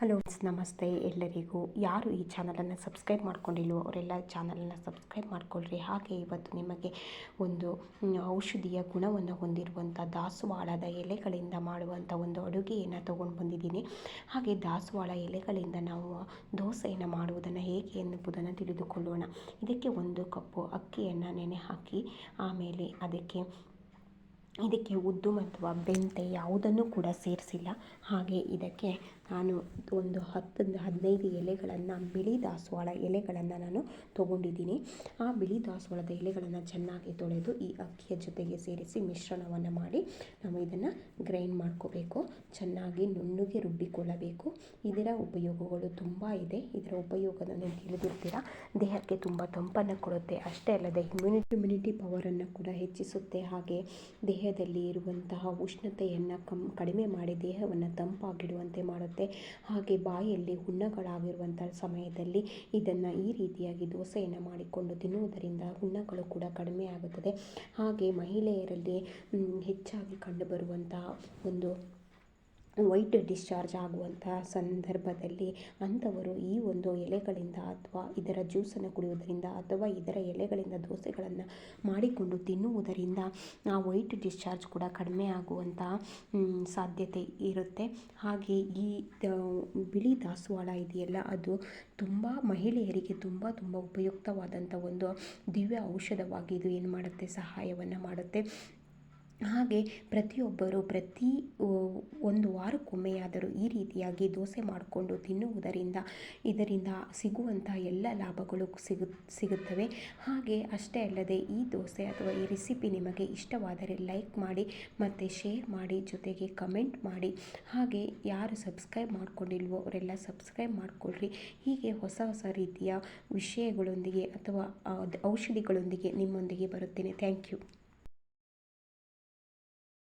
Hello ನಮಸ್ತೆ. ಎಲ್ಲರಿಗೂ ಯಾರು ಈ ಚಾನಲನ್ನು ಸಬ್ಸ್ಕ್ರೈಬ್ ಮಾಡ್ಕೊಂಡಿಲ್ವೋ ಅವರೆಲ್ಲ ಚಾನಲನ್ನು ಸಬ್ಸ್ಕ್ರೈಬ್ ಮಾಡ್ಕೊಳ್ರಿ. ಹಾಗೆ ಇವತ್ತು ನಿಮಗೆ ಒಂದು ಔಷಧಿಯ ಗುಣವನ್ನು ಹೊಂದಿರುವಂಥ ದಾಸವಾಳದ ಎಲೆಗಳಿಂದ ಮಾಡುವಂಥ ಒಂದು ಅಡುಗೆಯನ್ನು ತೊಗೊಂಡು ಬಂದಿದ್ದೀನಿ. ಹಾಗೆ ದಾಸವಾಳ ಎಲೆಗಳಿಂದ ನಾವು ದೋಸೆಯನ್ನು ಮಾಡುವುದನ್ನು ಹೇಗೆ ಎನ್ನುವುದನ್ನು ತಿಳಿದುಕೊಳ್ಳೋಣ. ಇದಕ್ಕೆ ಒಂದು ಕಪ್ಪು ಅಕ್ಕಿಯನ್ನು ನೆನೆ ಹಾಕಿ, ಆಮೇಲೆ ಅದಕ್ಕೆ ಇದಕ್ಕೆ ಉದ್ದು ಅಥವಾ ಬೆಂತೆ ಯಾವುದನ್ನು ಕೂಡ ಸೇರಿಸಿಲ್ಲ. ಹಾಗೆ ಇದಕ್ಕೆ ನಾನು ಒಂದು ಹತ್ತರಿಂದ ಹದಿನೈದು ಎಲೆಗಳನ್ನು, ಬಿಳಿ ದಾಸವಾಳ ಎಲೆಗಳನ್ನು ನಾನು ತೊಗೊಂಡಿದ್ದೀನಿ. ಆ ಬಿಳಿ ದಾಸವಾಳದ ಎಲೆಗಳನ್ನು ಚೆನ್ನಾಗಿ ತೊಳೆದು ಈ ಅಕ್ಕಿಯ ಜೊತೆಗೆ ಸೇರಿಸಿ ಮಿಶ್ರಣವನ್ನು ಮಾಡಿ ನಾವು ಇದನ್ನು ಗ್ರೈಂಡ್ ಮಾಡ್ಕೋಬೇಕು. ಚೆನ್ನಾಗಿ ನುಣ್ಣಗೆ ರುಬ್ಬಿಕೊಳ್ಳಬೇಕು. ಇದರ ಉಪಯೋಗಗಳು ತುಂಬ ಇದೆ. ಇದರ ಉಪಯೋಗ ನೀವು ತಿಳಿದಿರ್ತೀರ? ದೇಹಕ್ಕೆ ತುಂಬ ತಂಪನ್ನು ಕೊಡುತ್ತೆ. ಅಷ್ಟೇ ಅಲ್ಲದೆ ಇಮ್ಯುನಿಟಿ ಇಮ್ಯುನಿಟಿ ಪವರನ್ನು ಕೂಡ ಹೆಚ್ಚಿಸುತ್ತೆ. ಹಾಗೆ ದೇಹದಲ್ಲಿ ಇರುವಂತಹ ಉಷ್ಣತೆಯನ್ನು ಕಮ್, ಕಡಿಮೆ ಮಾಡಿ ದೇಹವನ್ನು ತಂಪಾಗಿಡುವಂತೆ ಮಾಡುತ್ತೆ. ಹಾಗೆ ಬಾಯಲ್ಲಿ ಹುಣ್ಣಗಳಾಗಿರುವಂಥ ಸಮಯದಲ್ಲಿ ಇದನ್ನು ಈ ರೀತಿಯಾಗಿ ದೋಸೆಯನ್ನು ಮಾಡಿಕೊಂಡು ತಿನ್ನುವುದರಿಂದ ಹುಣ್ಣಗಳು ಕೂಡ ಕಡಿಮೆ ಆಗುತ್ತದೆ. ಹಾಗೆ ಮಹಿಳೆಯರಲ್ಲಿ ಹೆಚ್ಚಾಗಿ ಕಂಡುಬರುವಂತಹ ಒಂದು ವೈಟ್ ಡಿಸ್ಚಾರ್ಜ್ ಆಗುವಂತಹ ಸಂದರ್ಭದಲ್ಲಿ ಅಂಥವರು ಈ ಒಂದು ಎಲೆಗಳಿಂದ ಅಥವಾ ಇದರ ಜ್ಯೂಸನ್ನು ಕುಡಿಯುವುದರಿಂದ ಅಥವಾ ಇದರ ಎಲೆಗಳಿಂದ ದೋಸೆಗಳನ್ನು ಮಾಡಿಕೊಂಡು ತಿನ್ನುವುದರಿಂದ ಆ ವೈಟ್ ಡಿಸ್ಚಾರ್ಜ್ ಕೂಡ ಕಡಿಮೆ ಆಗುವಂಥ ಸಾಧ್ಯತೆ ಇರುತ್ತೆ. ಹಾಗೆ ಈ ಬಿಳಿ ದಾಸವಾಳ ಇದೆಯಲ್ಲ, ಅದು ತುಂಬ ಮಹಿಳೆಯರಿಗೆ ತುಂಬ ತುಂಬ ಉಪಯುಕ್ತವಾದಂಥ ಒಂದು ದಿವ್ಯ ಔಷಧವಾಗಿ ಇದು ಏನು ಮಾಡುತ್ತೆ, ಸಹಾಯವನ್ನು ಮಾಡುತ್ತೆ. ಹಾಗೆ ಪ್ರತಿಯೊಬ್ಬರು ಪ್ರತಿ ಒಂದು ವಾರಕ್ಕೊಮ್ಮೆಯಾದರೂ ಈ ರೀತಿಯಾಗಿ ದೋಸೆ ಮಾಡಿಕೊಂಡು ತಿನ್ನುವುದರಿಂದ ಇದರಿಂದ ಸಿಗುವಂಥ ಎಲ್ಲ ಲಾಭಗಳು ಸಿಗು, ಸಿಗುತ್ತವೆ. ಹಾಗೆ ಅಷ್ಟೇ ಅಲ್ಲದೆ ಈ ದೋಸೆ ಅಥವಾ ಈ ರೆಸಿಪಿ ನಿಮಗೆ ಇಷ್ಟವಾದರೆ ಲೈಕ್ ಮಾಡಿ, ಮತ್ತು ಶೇರ್ ಮಾಡಿ, ಜೊತೆಗೆ ಕಮೆಂಟ್ ಮಾಡಿ. ಹಾಗೆ ಯಾರು ಸಬ್ಸ್ಕ್ರೈಬ್ ಮಾಡ್ಕೊಂಡಿಲ್ವೋ ಅವರೆಲ್ಲ ಸಬ್ಸ್ಕ್ರೈಬ್ ಮಾಡಿಕೊಳ್ಳ್ರಿ ಹೀಗೆ ಹೊಸ ಹೊಸ ರೀತಿಯ ವಿಷಯಗಳೊಂದಿಗೆ ಅಥವಾ ಔಷಧಿಗಳೊಂದಿಗೆ ನಿಮ್ಮೊಂದಿಗೆ ಬರುತ್ತೇನೆ. Thank you.